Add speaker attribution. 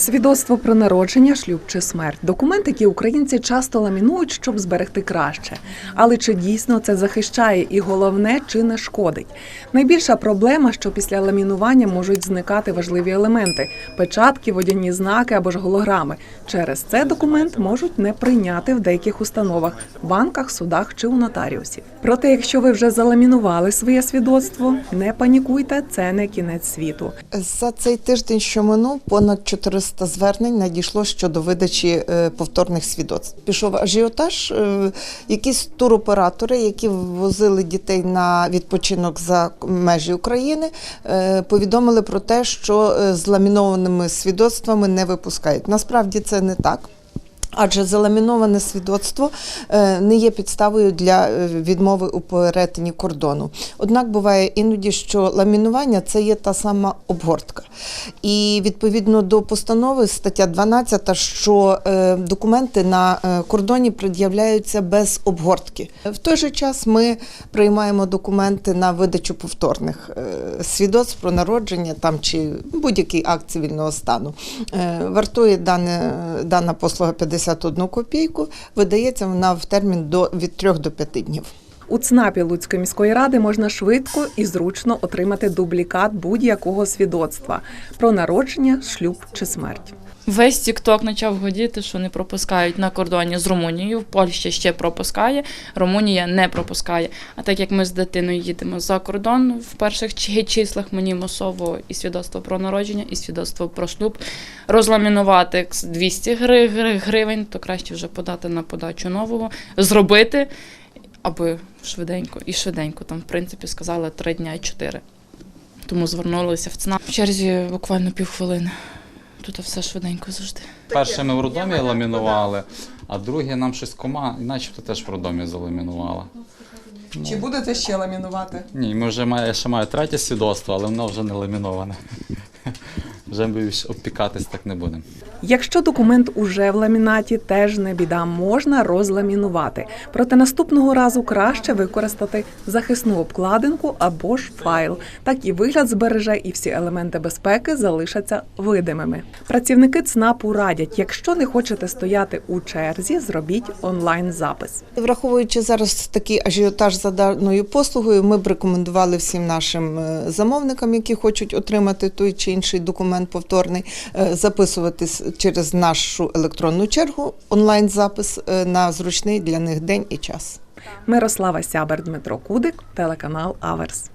Speaker 1: Свідоцтво про народження, шлюб чи смерть документ, які українці часто ламінують, щоб зберегти краще. Але чи дійсно це захищає і головне, чи не шкодить? Найбільша проблема, що після ламінування можуть зникати важливі елементи печатки, водяні знаки або ж голограми. Через це документ можуть не прийняти в деяких установах, банках, судах чи у нотаріусів. Проте, якщо ви вже заламінували своє свідоцтво, не панікуйте, це не кінець світу.
Speaker 2: За цей тиждень, що минув, понад 400 звернень надійшло щодо видачі е, повторних свідоцтв. Пішов ажіотаж. е, Якісь туроператори, які возили дітей на відпочинок за межі України, е, повідомили про те, що з ламінованими свідоцтвами не випускають. Насправді це не так. Адже заламіноване свідоцтво е, не є підставою для е, відмови у перетині кордону. Однак буває іноді, що ламінування це є та сама обгортка. І відповідно до постанови стаття 12, що е, документи на кордоні пред'являються без обгортки. В той же час ми приймаємо документи на видачу повторних свідоцтв про народження там чи будь-який акт цивільного стану. Вартує дане, дана послуга 51 копійку, видається вона в термін до від 3 до 5 днів.
Speaker 1: У ЦНАПі Луцької міської ради можна швидко і зручно отримати дублікат будь-якого свідоцтва про народження, шлюб чи смерть.
Speaker 3: Весь Тікток почав годіти, що не пропускають на кордоні з Румунією. Польща ще пропускає, Румунія не пропускає. А так як ми з дитиною їдемо за кордон, в перших числах мені масово і свідоцтво про народження, і свідоцтво про шлюб розламінувати з 200 гри- гри- гривень, то краще вже подати на подачу нового, зробити, аби швиденько і швиденько. Там, в принципі, сказали три дня і чотири. Тому звернулися в ЦНА. В черзі буквально півхвилини. Тут все швиденько завжди.
Speaker 4: Перше ми в роддомі ламінували, а друге нам щось кома, і начебто теж в роддомі заламінувала.
Speaker 1: Чи будете ще ламінувати?
Speaker 4: Ні, ми вже має, ще маю третє свідоцтво, але воно вже не ламіноване. Вже більш обпікатись так не будемо.
Speaker 1: Якщо документ уже в ламінаті, теж не біда, можна розламінувати. Проте наступного разу краще використати захисну обкладинку або ж файл. Так і вигляд збереже, і всі елементи безпеки залишаться видимими. Працівники ЦНАПу радять, якщо не хочете стояти у черзі, зробіть онлайн запис.
Speaker 2: Враховуючи зараз такий ажіотаж за даною послугою, ми б рекомендували всім нашим е, замовникам, які хочуть отримати той чи інший документ повторний, е, записуватись через нашу електронну чергу онлайн-запис е, на зручний для них день і час.
Speaker 1: Мирослава Сябер, Дмитро Кудик, телеканал Аверс.